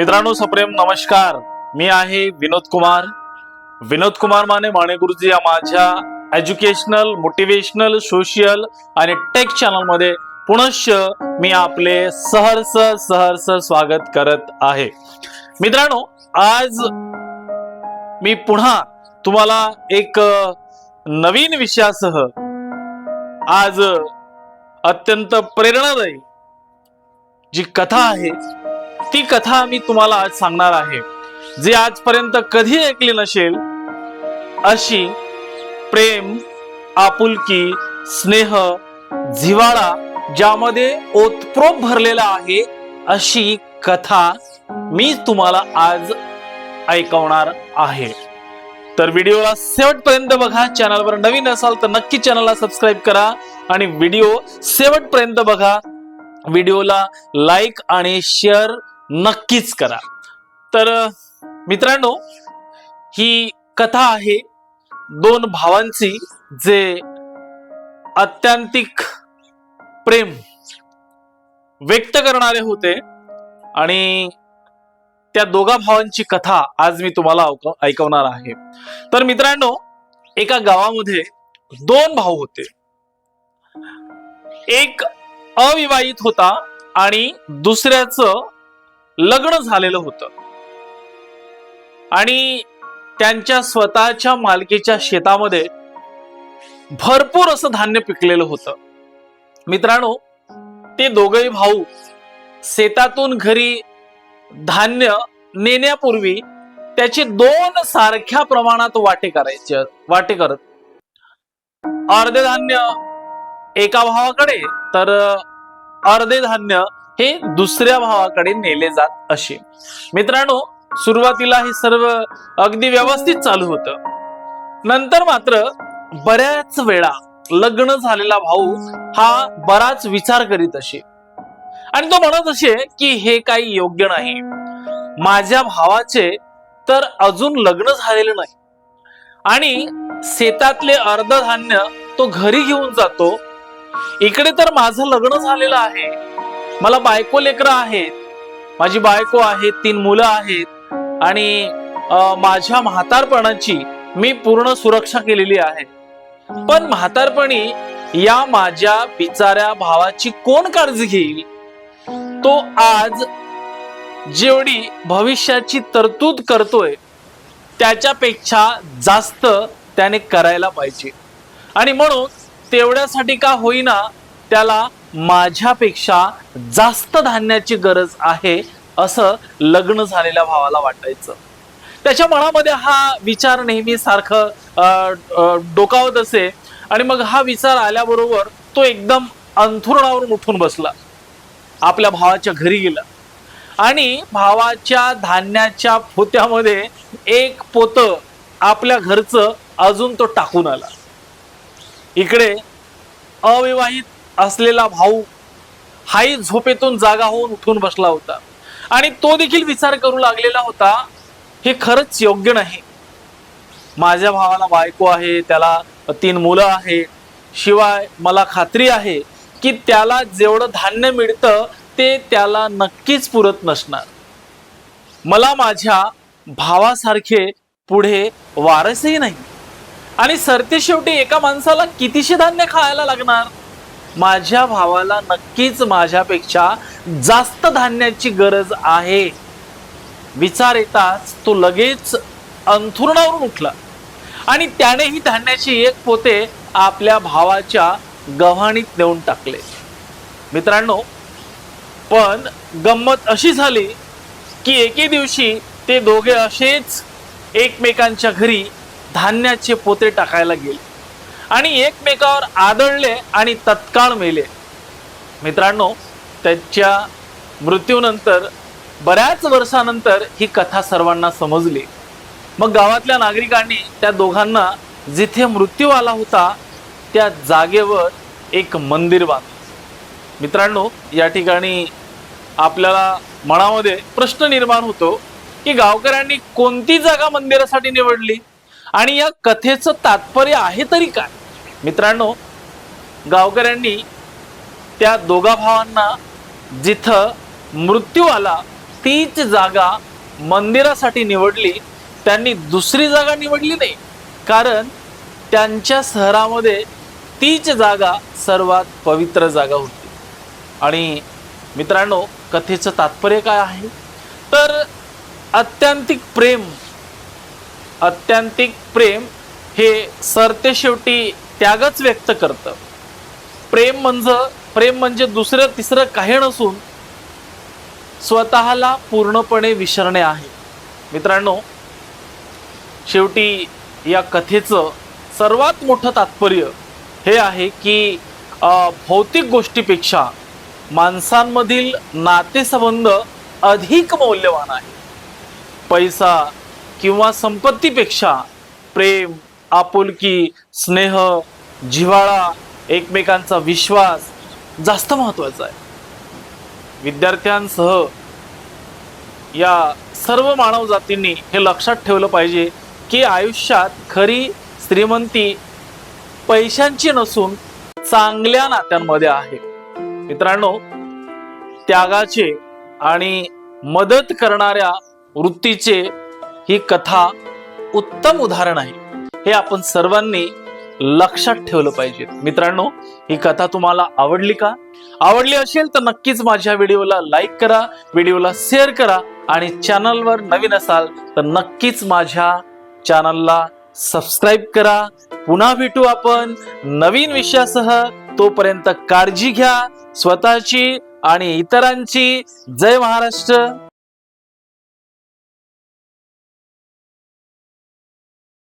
मित्रांनो सप्रेम नमस्कार. मी आहे विनोद कुमार. विनोद कुमार माने माने गुरुजी या माझ्या एज्युकेशनल मोटिवेशनल सोशल आणि टेक चॅनलमध्ये पुनश्च मी आपले सहर्ष सहर्ष स्वागत करत आहे. मित्रांनो आज मी पुन्हा तुम्हाला एक नवीन विषयासह आज अत्यंत प्रेरणादायी जी कथा आहे ती कथा मी तुम्हाला आज सांगणार आहे. जी आजपर्यंत कधी ऐकली नसेल अशी प्रेम आपुलकी स्नेह झिवाळा ज्यामध्ये ओतप्रोत भरलेला आहे अशी कथा मी तुम्हाला आज ऐकवणार आहे. तर व्हिडिओला शेवटपर्यंत बघा चॅनलवर नवीन असाल तर नक्की चॅनलला सबस्क्राईब करा आणि व्हिडिओ शेवटपर्यंत बघा. व्हिडिओला लाईक आणि शेअर नक्कीच करा. तर मित्रांनो ही कथा आहे दोन भावांची जे अत्यांतिक प्रेम व्यक्त करणारे होते आणि त्या दोघा भावांची कथा आज मी तुम्हाला ऐकवणार आहे. तर मित्रांनो एका गावामध्ये दोन भाऊ होते. एक अविवाहित होता आणि दुसऱ्याचं लग्न झालेलं होतं. आणि त्यांच्या स्वतःच्या मालकीच्या शेतामध्ये भरपूर असं धान्य पिकलेलं होतं. मित्रांनो ते दोघही भाऊ शेतातून घरी धान्य नेण्यापूर्वी त्याचे दोन सारख्या प्रमाणात वाटे करायचे वाटे करत. अर्धे धान्य एका भावाकडे तर अर्धे धान्य हे दुसऱ्या भावाकडे नेले जात असे. मित्रांनो सुरुवातीला हे सर्व अगदी व्यवस्थित चालू होतं. नंतर मात्र बऱ्याच वेळा लग्न झालेला भाऊ हा बराच विचार करीत असे. आणि तो म्हणत असे की हे काही योग्य नाही. माझ्या भावाचे तर अजून लग्न झालेलं नाही. आणि शेतातले अर्ध धान्य तो घरी घेऊन जातो. इकडे तर माझं लग्न झालेलं आहे. मला बायको लेकरं आहेत. माझी बायको आहे तीन मुलं आहेत. आणि माझ्या म्हातारपणाची मी पूर्ण सुरक्षा केलेली आहे. पण म्हातारपणी या माझ्या बिचाऱ्या भावाची कोण काळजी घेईल? तो आज जेवढी भविष्याची तरतूद करतोय त्याच्यापेक्षा जास्त त्याने करायला पाहिजे. आणि म्हणून तेवढ्यासाठी का होईना त्याला माझ्यापेक्षा जास्त धान्याची गरज आहे असं लग्न झालेल्या भावाला वाटायचं. त्याच्या मनामध्ये हा विचार नेहमी सारखं अं, डोकावत असे. आणि मग हा विचार आल्याबरोबर तो एकदम अंथरुणावरून उठून बसला. आपल्या भावाच्या घरी गेला. आणि भावाच्या धान्याच्या पोत्यामध्ये एक पोत आपल्या घरचं अजून तो टाकून आला. इकडे अविवाहित असलेला भाऊ हाही झोपेतून जागा होऊन उठून बसला होता. आणि तो देखील विचार करू लागलेला होता हे खरंच योग्य नाही. माझ्या भावाला बायको आहे त्याला तीन मुलं आहेत शिवाय मला खात्री आहे की त्याला जेवढं धान्य मिळतं ते त्याला नक्कीच पुरत नसणार. मला माझ्या भावासारखे पुढे वारसही नाही. आणि सरते शेवटी एका माणसाला कितीशे धान्य खायला लागणार? माझ्या भावाला नक्कीच माझ्यापेक्षा जास्त धान्याची गरज आहे. विचार येताच तो लगेच अंथुरणावरून उठला. आणि त्यानेही धान्याची एक पोते आपल्या भावाच्या गव्हाणीत नेऊन टाकले. मित्रांनो पण गंमत अशी झाली की एके दिवशी ते दोघे असेच एकमेकांच्या घरी धान्याचे पोते टाकायला गेले. आणि एकमेकावर आदळले आणि तत्काळ मेले. मित्रांनो त्याच्या मृत्यूनंतर बऱ्याच वर्षानंतर ही कथा सर्वांना समजली. मग गावातल्या नागरिकांनी त्या दोघांना जिथे मृत्यू आला होता त्या जागेवर एक मंदिर बांधलं. मित्रांनो या ठिकाणी आपल्याला मनामध्ये प्रश्न निर्माण होतो की गावकऱ्यांनी कोणती जागा मंदिरासाठी निवडली? आणि या कथेचं तात्पर्य आहे तरी काय? मित्रांनो गावकऱ्यांनी त्या दोघा भावांना जिथं मृत्यू आला तीच जागा मंदिरासाठी निवडली त्यांनी दुसरी जागा निवडली नाही. कारण त्यांच्या शहरामध्ये तीच जागा सर्वात पवित्र जागा होती. आणि मित्रांनो कथेचं तात्पर्य काय आहे? तर अत्यांतिक प्रेम अत्यांतिक प्रेम हे सरते शेवटी त्यागच व्यक्त करतं. प्रेम म्हणजे प्रेम म्हणजे दुसरं तिसरं काही नसून स्वतःला पूर्णपणे विसरणे आहे. मित्रांनो शेवटी या कथेचं सर्वात मोठं तात्पर्य हे आहे की भौतिक गोष्टीपेक्षा माणसांमधील नातेसंबंध अधिक मौल्यवान आहे. पैसा किंवा संपत्तीपेक्षा प्रेम आपुलकी स्नेह जिव्हाळा एकमेकांचा विश्वास जास्त महत्त्वाचा आहे. विद्यार्थ्यांसह या सर्व मानव जातींनी हे लक्षात ठेवलं पाहिजे की आयुष्यात खरी श्रीमंती पैशांची नसून चांगल्या नात्यांमध्ये आहे. मित्रांनो त्यागाचे आणि मदत करणाऱ्या वृत्तीचे ही कथा उत्तम उदाहरण आहे. हे आपण सर्वांनी लक्षात ठेवलं पाहिजे. मित्रांनो ही कथा तुम्हाला आवडली का? आवडली असेल तर नक्कीच माझ्या व्हिडिओला लाईक करा व्हिडिओला शेअर करा आणि चॅनलवर नवीन असाल तर नक्कीच माझ्या चॅनलला सबस्क्राईब करा. पुन्हा भेटू आपण नवीन विषयासह. तोपर्यंत काळजी घ्या. स्वतःची आणि इतरांची. जय महाराष्ट्र.